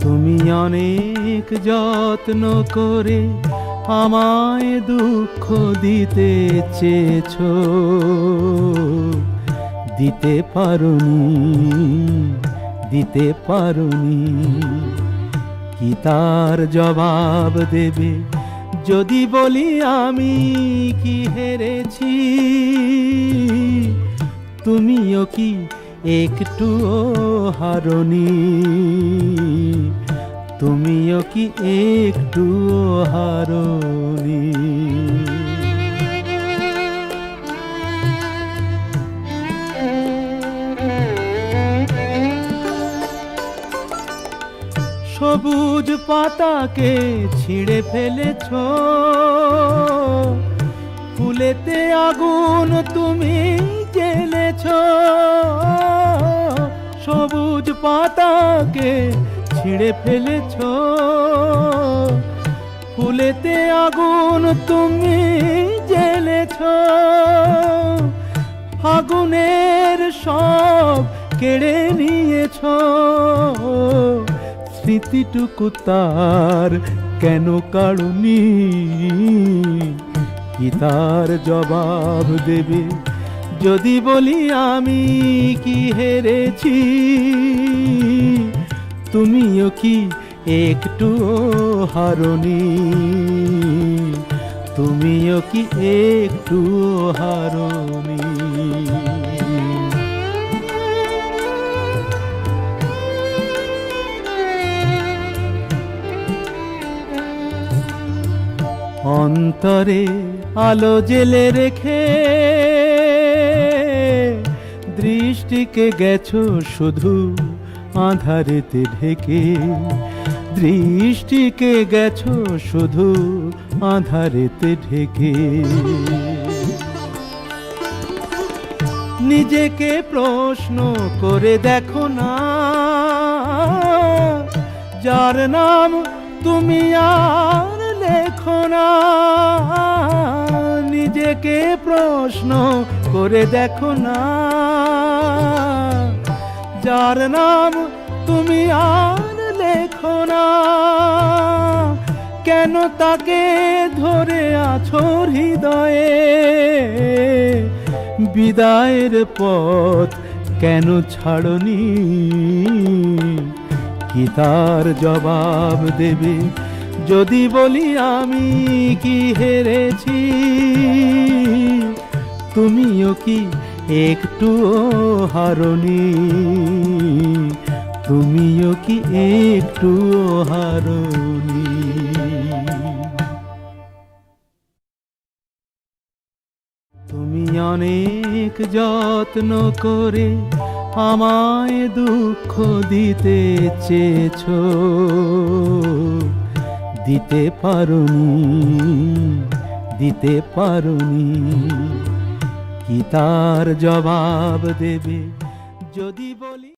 তুমি অনেক যত্ন করে আমায় দুঃখ দিতে চেয়েছ। দিতে পারুনি দিতে পারুনি। কি তার জবাব দেবে। যদি বলি আমি কি হেরেছি, তুমিও কি একটুও হারনি? তুমিও কি একটুও হারনি? সবুজ পাতাকে ছিঁড়ে ফেলেছ। ফুলেতে আগুন তুমি জ্বেলেছ। সবুজ পাতাকে ছিঁড়ে ফেলেছ। ফুলেতে আগুন তুমি জ্বেলেছ। আগুনের সব কেড়ে নিয়েছ। স্মৃতিটুকু তার, কেন কাড়ুনি কি তার জবাব দেবে? যদি বলি আমি কি হেরেছি? তুমিও কি একটু হারনি? তুমিও কি একটু হারনি? অন্তরে আলো জেলে রেখে দৃষ্টিকে গেছো শুধু আধারেতে ঢেকে। দৃষ্টিকে গেছো শুধু আধারেতে ঢেকে। নিজেকে প্রশ্ন করে দেখো না, যার নাম তুমি আর প্রশ্ন করে দেখো না। যার নাম তুমি আর লেখো না। কেন তাকে ধরে আছো হৃদয়ে? বিদায়ের পথ কেন ছাড়নি? কি তার জবাব দেবে যদি বলি আমি কি হেরেছি, তুমিও কি একটু হারনি, তুমিও কি একটু হারনি। তুমি অনেক যত্ন করে আমায় দুঃখ দিতে চেয়েছ দিতে পারুনি দিতে পারুনি। কি তার জবাব দেবে যদি বলি?